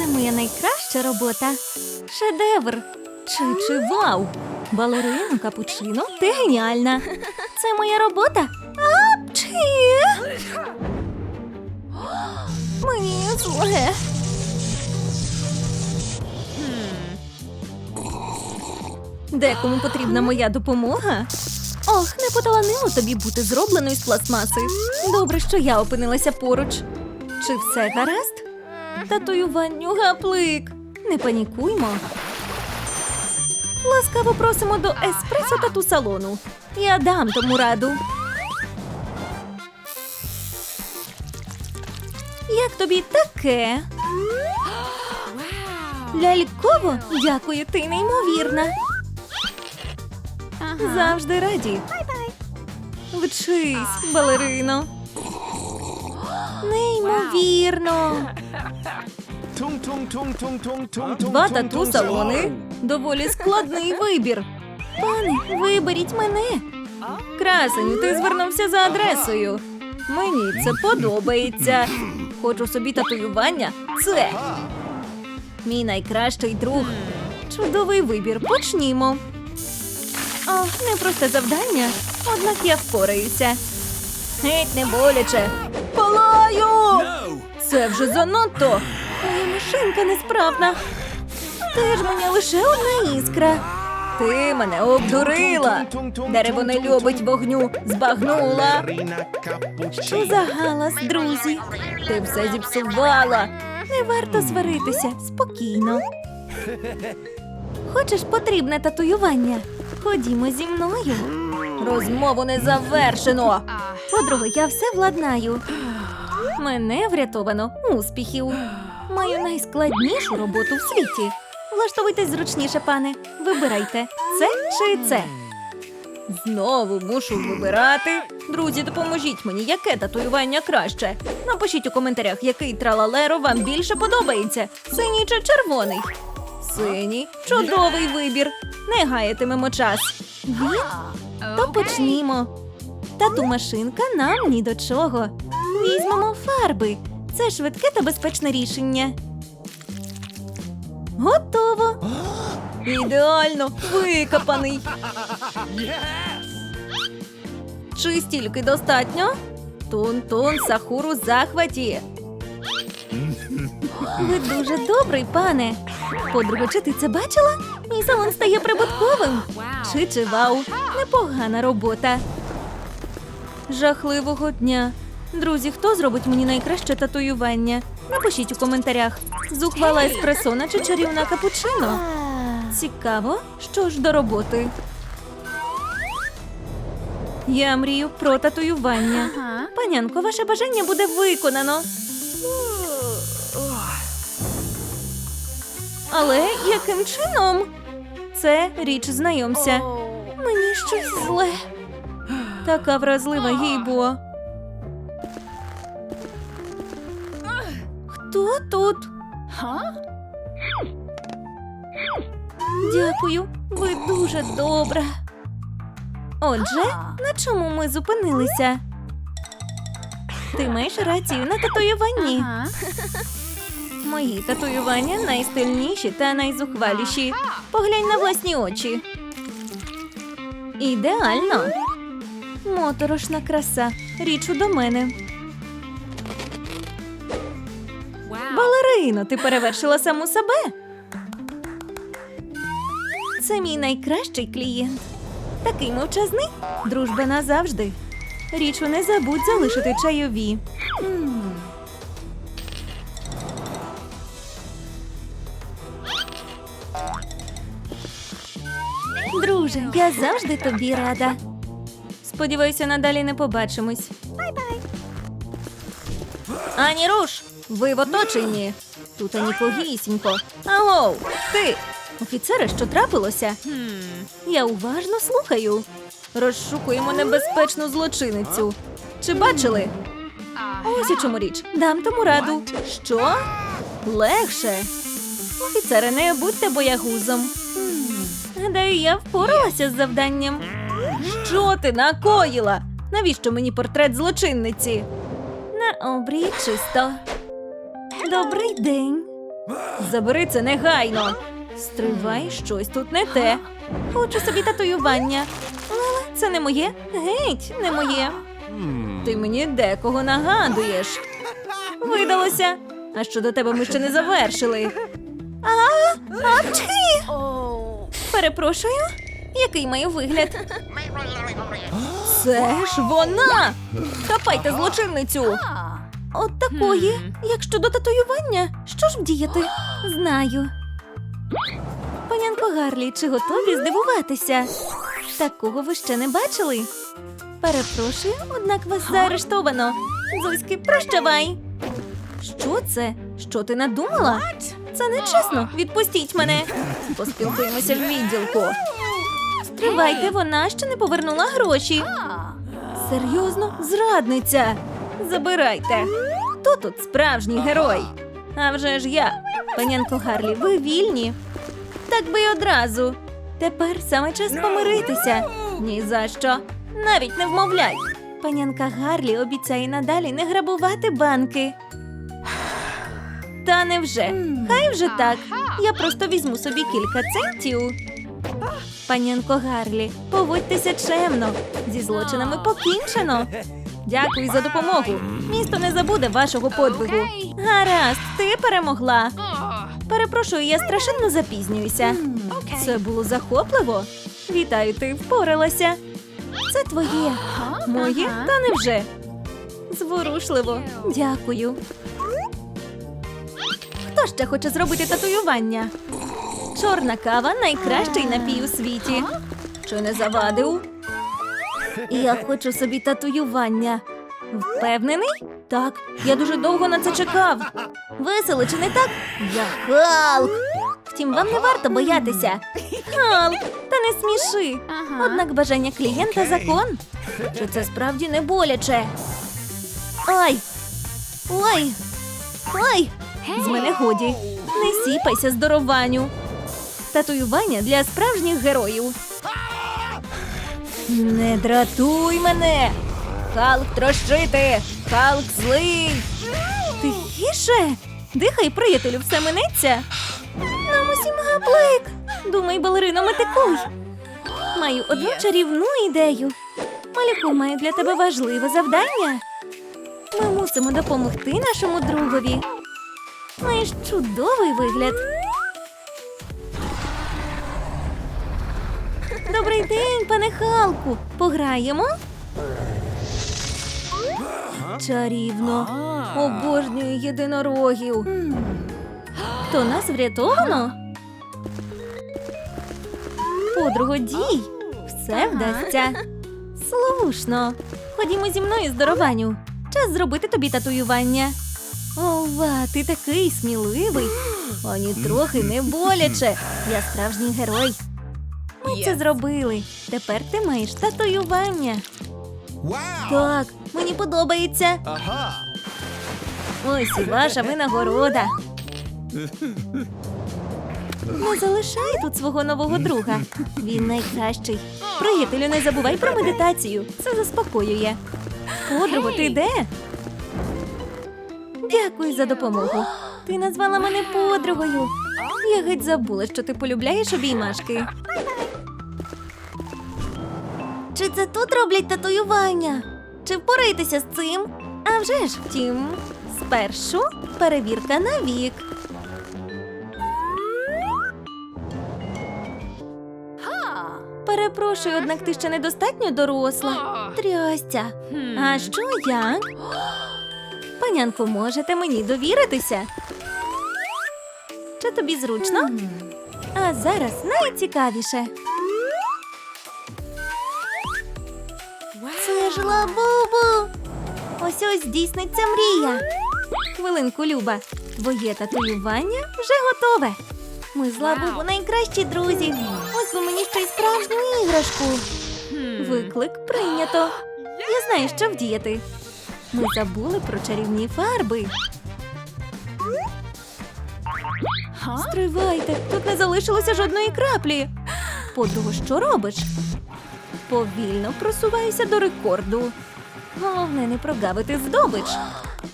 Це моя найкраща робота. Шедевр. Чи чи вау! Балерина капучино, ти геніальна. Це моя робота. А, чи? Мені зле. Декому потрібна моя допомога. Ох, не поталанило тобі бути зробленою з пластмаси. Добре, що я опинилася поруч. Чи все гаразд? Татуюванню гаплик. Не панікуймо. Ласкаво просимо до еспресо тату салону. Я дам тому раду. Як тобі таке? Ляльково? Дякую, ти неймовірна. Завжди раді. Вчись, балерино. Неймовірно. Два тату салони. Доволі складний вибір. Пане, виберіть мене. Красеню, ти звернувся за адресою. Мені це подобається. Хочу собі татуювання. Це мій найкращий друг. Чудовий вибір. Почнімо. О, непросте завдання, однак я впораюся. Геть не боляче. Палаю! Це вже занадто. Моя машинка несправна. Ти ж мені лише одна іскра. Ти мене обдурила. Дерево не любить вогню, збагнула. Що за галас, друзі? Ти все зіпсувала. Не варто сваритися, спокійно. Хочеш потрібне татуювання? Ходімо зі мною. Розмову не завершено. Подруга, я все владнаю. Мене врятовано успіхів. Маю найскладнішу роботу в світі. Влаштовуйтесь зручніше, пане. Вибирайте, це чи це. Знову мушу вибирати. Друзі, допоможіть мені, яке татуювання краще. Напишіть у коментарях, який тралалеро вам більше подобається: синій чи червоний. Синій чудовий вибір. Не гаятимемо час. Він? То почнімо. Тату машинка нам ні до чого. Візьмемо фарби. Це швидке та безпечне рішення. Готово. Ідеально викопаний. Чи стільки достатньо? Тун-тун, Сахуру захваті. Ви дуже добрий, пане. Подруга, чи ти це бачила? Мій салон стає прибутковим. Чи чи вау, непогана робота. Жахливого дня. Друзі, хто зробить мені найкраще татуювання? Напишіть у коментарях. Зухвала еспресона чи чарівна капучино. Цікаво, що ж до роботи. Я мрію про татуювання. Панянко, ваше бажання буде виконано. Але яким чином? Це річ знайомся. Мені щось зле. Така вразлива їй бо. Хто тут? Дякую, ви дуже добра. Отже, на чому ми зупинилися? Ти маєш рацію на татуюванні. Мої татуювання найстильніші та найзухваліші. Поглянь на власні очі. Ідеально. Моторошна краса. Річ до мене. Балерино, ти перевершила саму себе. Це мій найкращий клієнт. Такий мовчазний. Дружба назавжди. Річу, не забудь залишити чайові. М. Друже, я завжди тобі рада. Сподіваюся, надалі не побачимось. Бай-бай. Ані руш! Ви в оточенні. Тут ані погісінько. Агоу, ти! Офіцере, що трапилося? Я уважно слухаю. Розшукуємо небезпечну злочиницю. Чи бачили? Ось у чому річ. Дам тому раду. Що? Легше. Офіцере, не будьте боягузом. Гадаю, я впоралася з завданням. Що ти накоїла? Навіщо мені портрет злочинниці? На обрій чисто. Добрий день. Забери це негайно. Стривай, щось тут не те. Хочу собі татуювання. Але це не моє. Геть, не моє. Ти мені декого нагадуєш. Видалося. А щодо тебе ми ще не завершили. А, апчхи! Перепрошую, який маю вигляд? Це ж вона! Хапайте злочинницю! От такої. Як щодо татуювання, що ж вдіяти? Знаю. Панянко Гарлі, чи готові здивуватися? Такого ви ще не бачили? Перепрошую, однак вас заарештовано. Зузьки, прощавай. Що це? Що ти надумала? Це нечесно. Відпустіть мене. Поспілкуємося в відділку. Стривайте, вона ще не повернула гроші. Серйозно, зрадниця. Забирайте. Хто тут справжній герой? А вже ж я. Панянко Гарлі, ви вільні. Так би й одразу. Тепер саме час помиритися. Ні за що. Навіть не вмовляй. Панянка Гарлі обіцяє надалі не грабувати банки. Та невже? Хай вже так. Я просто візьму собі кілька центів. Панянко Гарлі, поводьтеся чемно. Зі злочинами покінчено. Дякую за допомогу. Місто не забуде вашого подвигу. Гаразд, ти перемогла. Перепрошую, я страшенно запізнююся. Це було захопливо. Вітаю, ти впоралася. Це твоє. Моє? Та невже? Зворушливо. Дякую. Хто ще хоче зробити татуювання? Чорна кава найкращий напій у світі. Чи не завадив? Я хочу собі татуювання. Впевнений? Так, я дуже довго на це чекав. Весело, чи не так? Я Халк. Втім, вам не варто боятися. Халк, та не сміши. Однак бажання клієнта закон. Чи це справді не боляче? Ай! Ой! Ой! З мене годі. Не сіпайся здорованню. Татуювання для справжніх героїв. Не дратуй мене! Халк трощити! Халк злий! Тихіше! Дихай, приятелю, все минеться. Нам усім гаплик. Думай, балерино, метикуй. Маю одну чарівну ідею. Малюку маю для тебе важливе завдання. Ми мусимо допомогти нашому другові. Маєш чудовий вигляд. Добрий день, пане Халку. Пограємо? Чарівно. Обожнюю єдинорогів. То нас врятовано? Подруго, дій. Все вдасться. Слушно. Ходімо зі мною здорованю. Час зробити тобі татуювання. Ова, ти такий сміливий. Ані трохи не боляче. Я справжній герой. Ми це зробили. Тепер ти маєш татуювання. Wow! Так, мені подобається. Aha! Ось і ваша винагорода. Не залишай тут свого нового друга. Він найкращий. Приятелю, не забувай про медитацію. Це заспокоює. Подруго, ти де? Дякую за допомогу. Ти назвала мене подругою. Я геть забула, що ти полюбляєш обіймашки. Чи це тут роблять татуювання? Чи впораєтеся з цим? А вже ж, втім, спершу перевірка на вік. Перепрошую, однак ти ще недостатньо доросла. Трястя. А що як? Панянко, можете мені довіритися? Чи тобі зручно? А зараз найцікавіше. Це ж лабубу! Ось ось здійсниться мрія. Хвилинку, Люба. Твоє татуювання вже готове. Ми з лабубу найкращі друзі. Ось би мені ще й справжню іграшку. Виклик прийнято. Я знаю, що вдіяти. Ми забули про чарівні фарби. Стривайте, тут не залишилося жодної краплі. Подруго, що робиш? Повільно просуваюся до рекорду. Головне не прогавити здобич.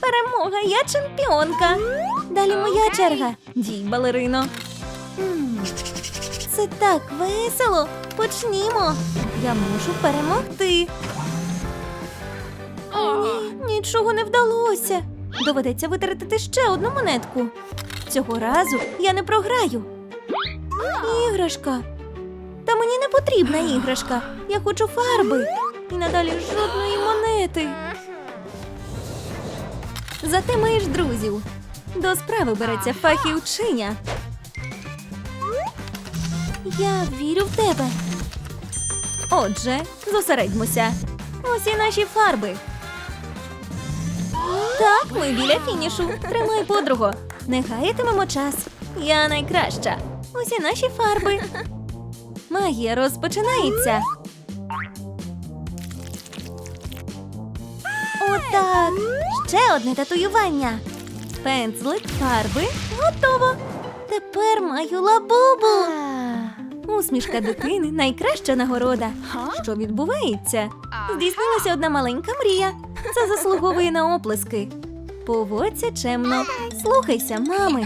Перемога, я чемпіонка. Далі моя черга. Дій, балерино. Це так весело. Почнімо. Я мушу перемогти. Ні, нічого не вдалося. Доведеться витратити ще одну монетку. Цього разу я не програю. Іграшка. Мені не потрібна іграшка. Я хочу фарби. І надалі жодної монети. Зате маєш друзів. До справи береться фахівчиня. Я вірю в тебе. Отже, зосередьмося. Ось і наші фарби. Так, ми біля фінішу. Тримай подруго. Не гаятимемо час. Я найкраща. Ось і наші фарби. Магія розпочинається. Отак. Ще одне татуювання. Пензлик, фарби. Готово. Тепер маю лабубу. Усмішка дитини найкраща нагорода. Що відбувається? Здійснилася одна маленька мрія. Це заслуговує на оплески. Поводься чемно. Слухайся, мами.